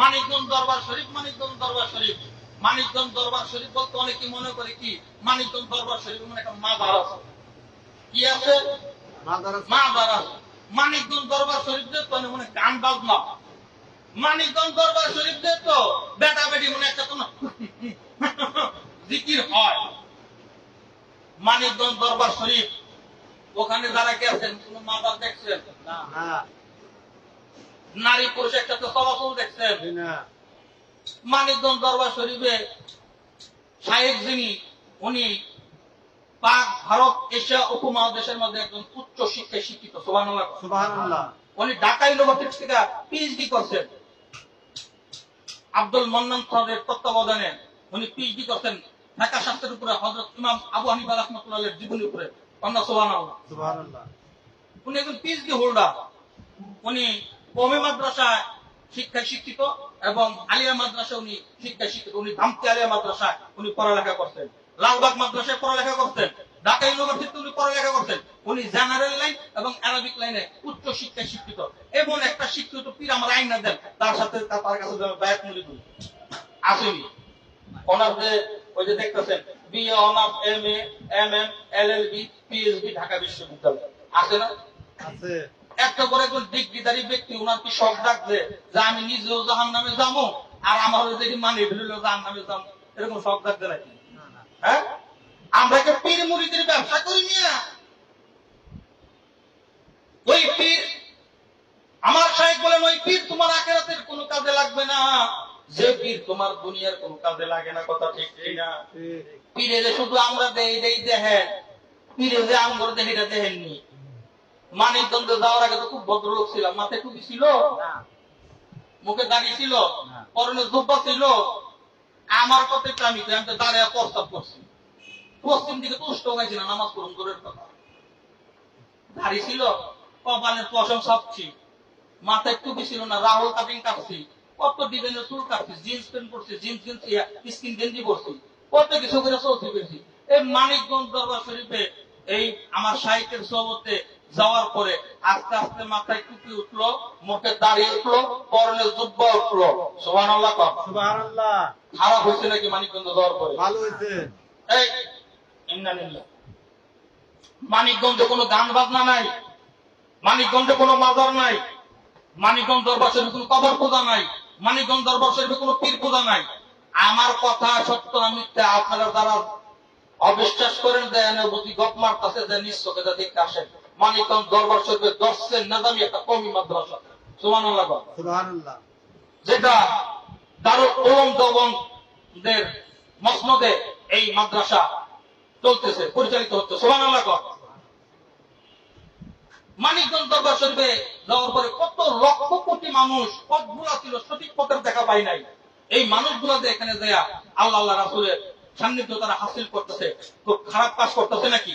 মানিকগঞ্জ দরবার শরীফ মানিকগঞ্জ দরবার শরীফ। মানিকগঞ্জ দরবার শরীফ বলতে অনেকে মনে করে কি? মানিকগঞ্জ দরবার শরীফ মানে একটা মাজার আছে কি আছে? মাজার আছে মানিকগঞ্জ দরবার শরীফ যে তো মনে গান বাজনা। মানিকগঞ্জ দরবার শরীফ যে তো বেটা বেটি মনে একটা কোনো জিকির হয়। মানিকগঞ্জ দরবার শরীফ। ওখানে যারা গেছেন কোন মাজার দেখছেন? নারী পুরুষ একসাথে চলাচল দেখছেন মানিকগঞ্জ দরবার শরীফে শাহেক যিনি উনি পাক ভারত এশিয়া উপমহাদেশের মধ্যে একজন উচ্চ শিক্ষায় শিক্ষিত উনি ঢাকা ইউনিভার্সিটি থেকে পিএইচডি করছেন। আব্দুল মন্নান সাহেবের তত্ত্বাবধানে উনি পিএইচডি করছেন। ঢাকা শাস্ত্রের উপরে হযরত ইমাম আবু হানিফা রাহমাতুল্লাহের জীবনীর উপরে। আমরা সুবহানাল্লাহ। উনি একজন পিএইচডি হোল্ডার উনি কমে মাদ্রাসায় শিক্ষায় শিক্ষিত এবং আলিয়া মাদ্রাসা উনি শিক্ষায় শিক্ষিত, উনি ধামতি আলিয়া মাদ্রাসায় উনি পড়ালেখা করতেন। লালবাগ মাদ্রাসায় পড়ালেখা করতেন। ঢাকা ইউনিভার্সিটিতে উনি পড়ালেখা করতেন। উনি জেনারেল লাইন এবং অ্যারাবিক লাইনে উচ্চ শিক্ষায় শিক্ষিত। এবং একটা শিক্ষিত পীর আমার আইন না দেন, তার সাথে তার কাছে ব্যয় মূল্য দিই আসেনি। অনার্স ওই যে দেখতেছেন BA honours, M A, M M, L L B PhD Dhaka বিশ্ববিদ্যালয়। আছে না? একটা করে একজন ডিগ্রিধারী ব্যক্তি ওনার কি শখ ডাকছে যে আমি নিজেও জাহান নামে যাব আর আমার যদি মানে ভেবেও জাহান নামে যাব এরকম শখ ডাকছে নাকি? হ্যাঁ? আমরা কি পীর মুড়িদের ব্যবসা করি না ওই পীর আমার সাহেব বলেন ওই পীর তোমার আখেরাতের কোনো কাজে লাগবে না। যে পীর তোমার দুনিয়ার কোনো কাজে লাগে না। কথা ঠিক ঠিক না? পীরে যে শুধু আমরা দেই দেই দেখেন। পীরে যে আমগর দেখি এটা দেখেননি। মানিকগঞ্জে যাওয়ার আগে তো খুব ভদ্রলোক ছিলাম। মাথায় টুপি ছিল? মুখে দাড়ি ছিল? পরনে জুব্বা ছিল? আমার একটু আমি কই, আমি তো দাঁড়িয়ে প্রস্তাব করছি। পশ্চিম দিকে তুষ্ট গাইছি না নামাজ পড়ুন দূরের কথা। দাড়ি ছিল কপালের পশম সাপছি মাথায় টুপি ছিল না রাহুল কাটিং কাটছি। কত ডিজাইনের চুল কাটছি জিন্স প্যান্ট পরছি জিন্স জিন্স স্কিন গেঞ্জি পরছি। কত কিছু করে চলছি পেয়েছি এই মানিকগঞ্জ দরবার শরীফে এই আমার সাহিত্যের সবতে যাওয়ার পরে আস্তে আস্তে মাথায় টুপি উঠল মুখে দাঁড়িয়ে উঠল পরনে জুব্বা উঠল। সোহান আল্লাহ খারাপ হয়েছে নাকি মানিকগঞ্জ যাওয়ার পরে? এই ইন্নালিল্লাহ মানিকগঞ্জে কোনো গান বাজনা নাই। মানিকগঞ্জে কোনো মাজার নাই। মানিকগঞ্জ দরবার শরীফে কোনো কবর পূজা নাই। মানিকগঞ্জ দরবার শরীফে কোনো পীর পূজা নাই। আমার কথা সত্য না মিথ্যা আপনারা যারা অবিশ্বাস করেন দেয় না বুঝি গপ মারতাছে যে নিশ্চকে যা দেখতে আসেন। মানিকগঞ্জ দরবার শরীফে দর্শের নাদামি একটা কমি মাদ্রাসা। সুবহানাল্লাহ যেটা দারুল উলুম দেওবন্দের মসনদে এই মাদ্রাসা চলতেছে পরিচালিত হচ্ছে। কর মানিকগঞ্জ দরবার শরীফে যাওয়ার পরে কত লক্ষ কোটি মানুষ পথগুলা ছিল সঠিক পথের দেখা পাই নাই। এই মানুষগুলা যে এখানে দেয়া আল্লাহ আল্লাহ রাসুলের সান্নিধ্য তারা হাসিল করতেছে খুব খারাপ কাজ করতেছে নাকি?